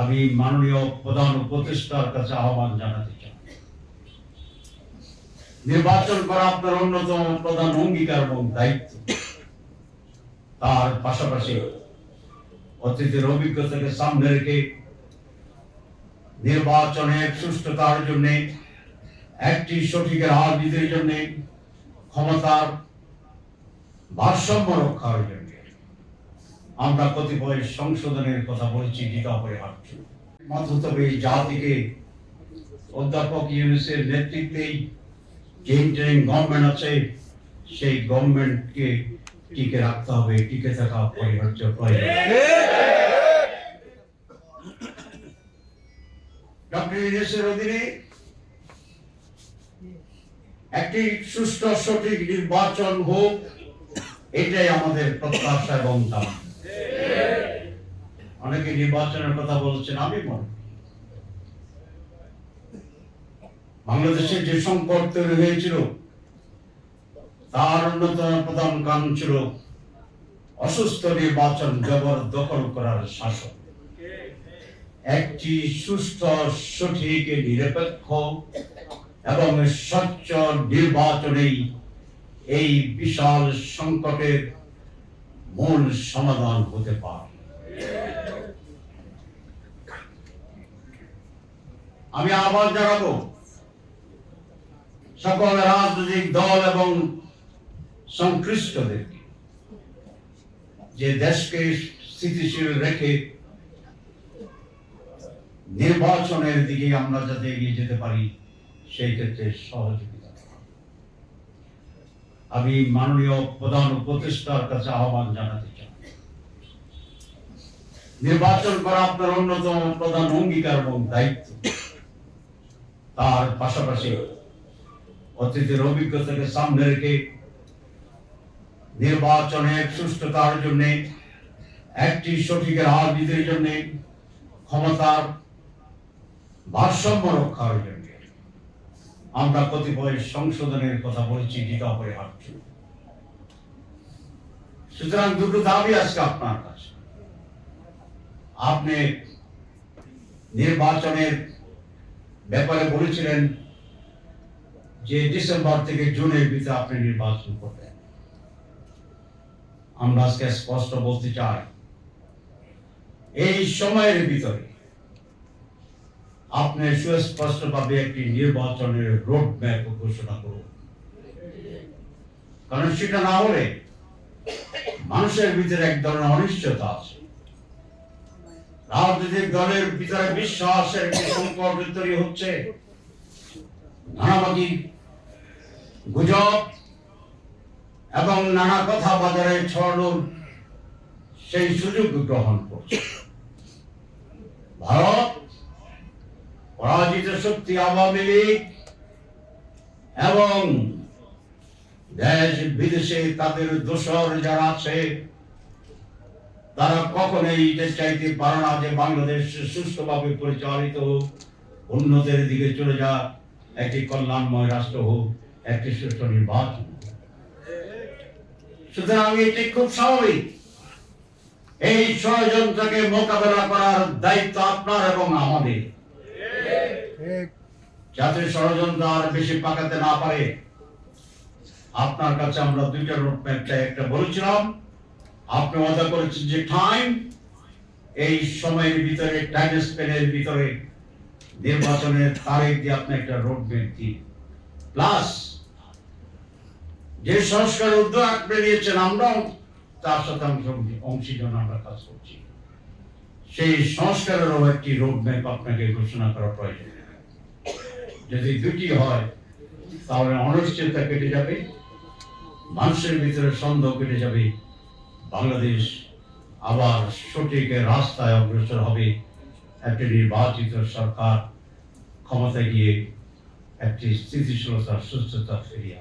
আমি মাননীয় প্রধান উপদেষ্টার কাছে আহ্বান জানাতে চাই। নির্বাচন করা আপনার অন্যতম প্রধান অঙ্গীকার এবং দায়িত্ব। তার পাশাপাশি অতীতের অভিজ্ঞতাকে সামনে রেখে নির্বাচনের সুষ্ঠুতার জন্য, একটি সঠিক রাজনীতির জন্য ক্ষমতার ভারসাম্য রক্ষার জন্য আমরা কতিপয় সংশোধনের কথা বলছি যেটা অপরিহার্য। এই জাতিকে অধ্যাপক ইউনুসের নেতৃত্বেই যে গভর্নমেন্ট আছে, সেই গভর্নমেন্টকে টিকে রাখতে হবে, টিকে থাকা অপরিহার্য প্রয়োজন। ডক্টর অধীনে একটি সুষ্ঠু সঠিক নির্বাচন হোক, এটাই আমাদের প্রত্যাশা এবং দাম অনেকে নির্বাচনের কথা বলছেন, আমি মনে। বাংলাদেশে যে সংকট তৈরি হয়েছিল, তার অন্যতম প্রধান কারণ ছিল অসুস্থ নির্বাচন জবরদখল করার শাসন একটি সুস্থ, সঠিক, নিরপেক্ষ এবং স্বচ্ছ নির্বাচনেই এই বিশাল সংকটের মূল সমাধান হতে পারে আমি আহ্বান জানাব সকল রাজনৈতিক দল এবং সংশ্লিষ্টদেরকে যে দেশকে স্থিতিশীল রেখে নির্বাচনের দিকে আমরা যাতে এগিয়ে যেতে পারি, সেই ক্ষেত্রে সহযোগিতা আমি মাননীয় প্রধান উপদেষ্টার কাছে আহ্বান জানাতে চাই। নির্বাচন করা আপনার অন্যতম প্রধান অঙ্গীকার এবং দায়িত্ব। তার পাশাপাশি অতীতের অভিজ্ঞতাকে সামনে রেখে নির্বাচনের সুষ্ঠুতার জন্য, একটি সঠিক রাজনীতির জন্য, ক্ষমতার ভারসাম্য রক্ষার জন্য। আমরা কতিপয় সংশোধনের কথা বলছি, যেটা অপরিহার্য। সুতরাং দুটো দাবি আজকে আপনার কাছে। আপনি নির্বাচনের ব্যাপারে বলেছিলেন যে ডিসেম্বর থেকে জুনের ভিতরে আপনি নির্বাচন করবেন। আমরা আজকে স্পষ্ট বলতে চাই, এই সময়ের ভিতরে আপনি সুস্পষ্টভাবে একটি নির্বাচনের রোড ম্যাপ ঘোষণা করুন। কারণ সেটা না হলে মানুষের ভিতরে এক ধরনের অনিশ্চয়তা আছে। রাজনৈতিক দলের ভিতরে বিশ্বাসের একটি সংকট তৈরি হচ্ছে। নানাবাদী গুজব এবং নানা কথা বাজারে ছড়ানোর সেই সুযোগ গ্রহণ করছে। ভারত পরাজিত শক্তি আওয়ামী লীগ এবং দেশ বিদেশে তাদের দোসর যারা আছে, তারা কখনোই এটা চাইতে পারে না যে বাংলাদেশ সুষ্ঠুভাবে পরিচালিত হোক, উন্নতির দিকে চলে যা, একটি কল্যাণময় রাষ্ট্র হোক, একটি সুষ্ঠু নির্বাচন সুতরাং এটি খুব স্বাভাবিক। এই ষড়যন্ত্রকে মোকাবেলা করার দায়িত্ব আপনার এবং আমাদের। যাতে ষড়যন্ত্র আর বেশি পাকাতে না পারে, আপনার কাছে আমরা দুইটা রোড ম্যাপ একটা বলেছিলাম আপনি ওয়াদা করেছেন যে টাইম এই সময়ের ভিতরে টাইম স্পেনের ভিতরে নির্বাচনের তারিখ দিয়ে আপনি একটা রোড ম্যাপ দিন। প্লাস যে সংস্কার উদ্যোগ আপনি নিয়েছেন, আমরাও তার সাথে অংশ- অংশীজন আমরা কাজ করছি। সেই সংস্কারেরও একটি রোড ম্যাপ আপনাকে ঘোষণা করা প্রয়োজন। যদি দুটি হয়, তাহলে অনিশ্চয়তা কেটে যাবে, মানুষের ভিতরে সন্দেহ কেটে যাবে বাংলাদেশ আবার সঠিক রাস্তায় অগ্রসর হবে। একটি নির্বাচিত সরকার ক্ষমতায় গিয়ে একটি স্থিতিশীলতা সুস্থতা ফিরিয়ে